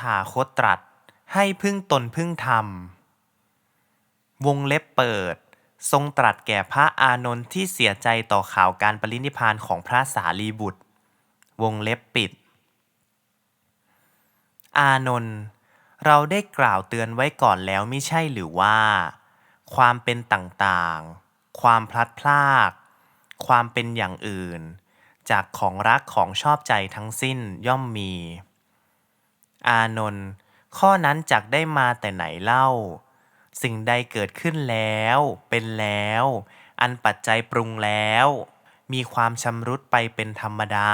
ถาคตตรัสให้พึ่งตนพึ่งธรรม วงเล็บเปิด ทรงตรัสแก่พระอานนท์ที่เสียใจต่อข่าวการปรินิพานของพระสารีบุตร วงเล็บปิด อานนท์เราได้กล่าวเตือนไว้ก่อนแล้วไม่ใช่หรือว่า ความเป็นต่างๆ ความพลัดพราก ความเป็นอย่างอื่น จากของรักของชอบใจทั้งสิ้นย่อมมี อานนท์ข้อนั้นจักได้มาแต่ไหนเล่า สิ่งใดเกิดขึ้นแล้ว เป็นแล้ว อันปัจจัยปรุงแล้ว มีความชำรุดไปเป็นธรรมดา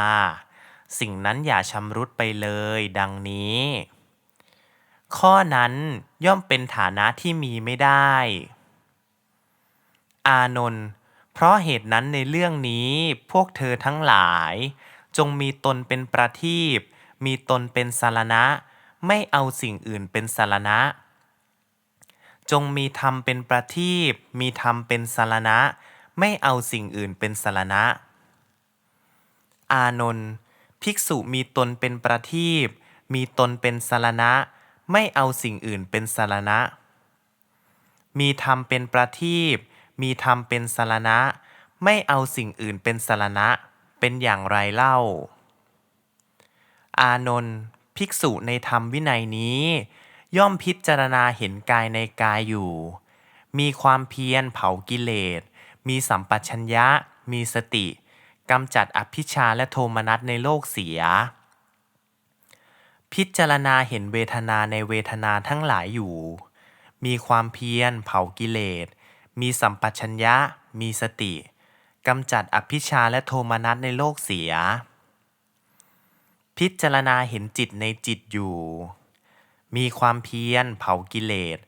สิ่งนั้นอย่าชำรุดไปเลย ดังนี้ ข้อนั้นย่อมเป็นฐานะที่มีไม่ได้ อานนท์เพราะเหตุนั้นในเรื่องนี้พวกเธอทั้งหลาย จงมีตนเป็นประทีปมีตนเป็นสารณะ ไม่เอาสิ่งอื่นเป็นสารณะ จงมีธรรมเป็นประทีปมีธรรมเป็นสารณะ ไม่เอาสิ่งอื่นเป็นสารณะ อานนท์ภิกษุมีตนเป็นประทีปมีตนเป็นสารณะ ไม่เอาสิ่งอื่นเป็นสารณะ มีธรรมเป็นประทีปมีธรรมเป็นสารณะ ไม่เอาสิ่งอื่นเป็นสารณะ เป็นอย่างไรเล่า อานนท์ ภิกษุในธรรมวินัยนี้ ย่อมพิจารณาเห็นกายในกายอยู่ มีความเพียรเผากิเลส มีสัมปชัญญะ มีสติกำจัดอภิชาและโทมนัสในโลกเสีย พิจารณาเห็นเวทนาในเวทนาทั้งหลายอยู่ มีความเพียรเผากิเลส มีสัมปชัญญะ มีสติกำจัดอภิชาและโทมนัสในโลกเสีย พิจารณาเห็นจิตในจิตอยู่ มีความเพียรเผากิเลส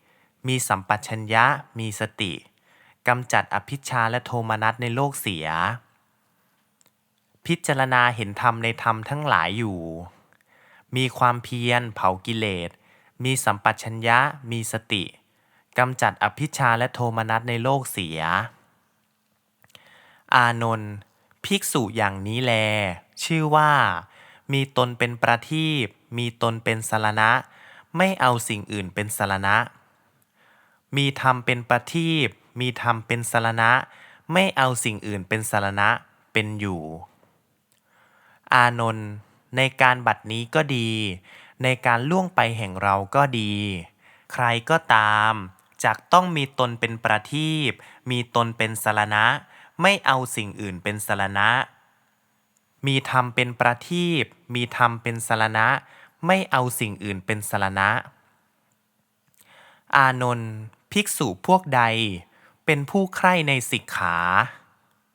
มีสัมปชัญญะ มีสติกำจัดอภิชาและโทมนัสในโลกเสีย พิจารณาเห็นธรรมในธรรมทั้งหลายอยู่ มีความเพียรเผากิเลส มีสัมปชัญญะ มีสติกำจัดอภิชาและโทมนัสในโลกเสีย อานนท์ภิกษุอย่างนี้แล ชื่อว่า มีตนเป็นประทีปมีตนเป็นสารณะ ไม่เอาสิ่งอื่นเป็นสารณะ มีธรรมเป็นประทีปมีธรรมเป็นสารณะ ไม่เอาสิ่งอื่นเป็นสารณะ เป็นอยู่ อานนท์ในการบัดนี้ก็ดี ในการล่วงไปแห่งเราก็ดี ใครก็ตามจักต้องมีตนเป็นประทีปมีตนเป็นสารณะ ไม่เอาสิ่งอื่นเป็นสารณะ มีธรรมเป็นประทีปมีธรรมเป็นสารณะ ไม่เอาสิ่งอื่นเป็นสารณะ อานนท์ภิกษุพวกใด เป็นผู้ใคร่ในสิกขา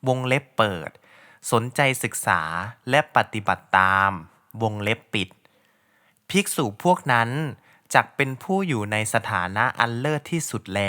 วงเล็บเปิด สนใจศึกษาและปฏิบัติตาม วงเล็บปิด ภิกษุพวกนั้นจักเป็นผู้อยู่ในสถานะอันเลิศที่สุดแล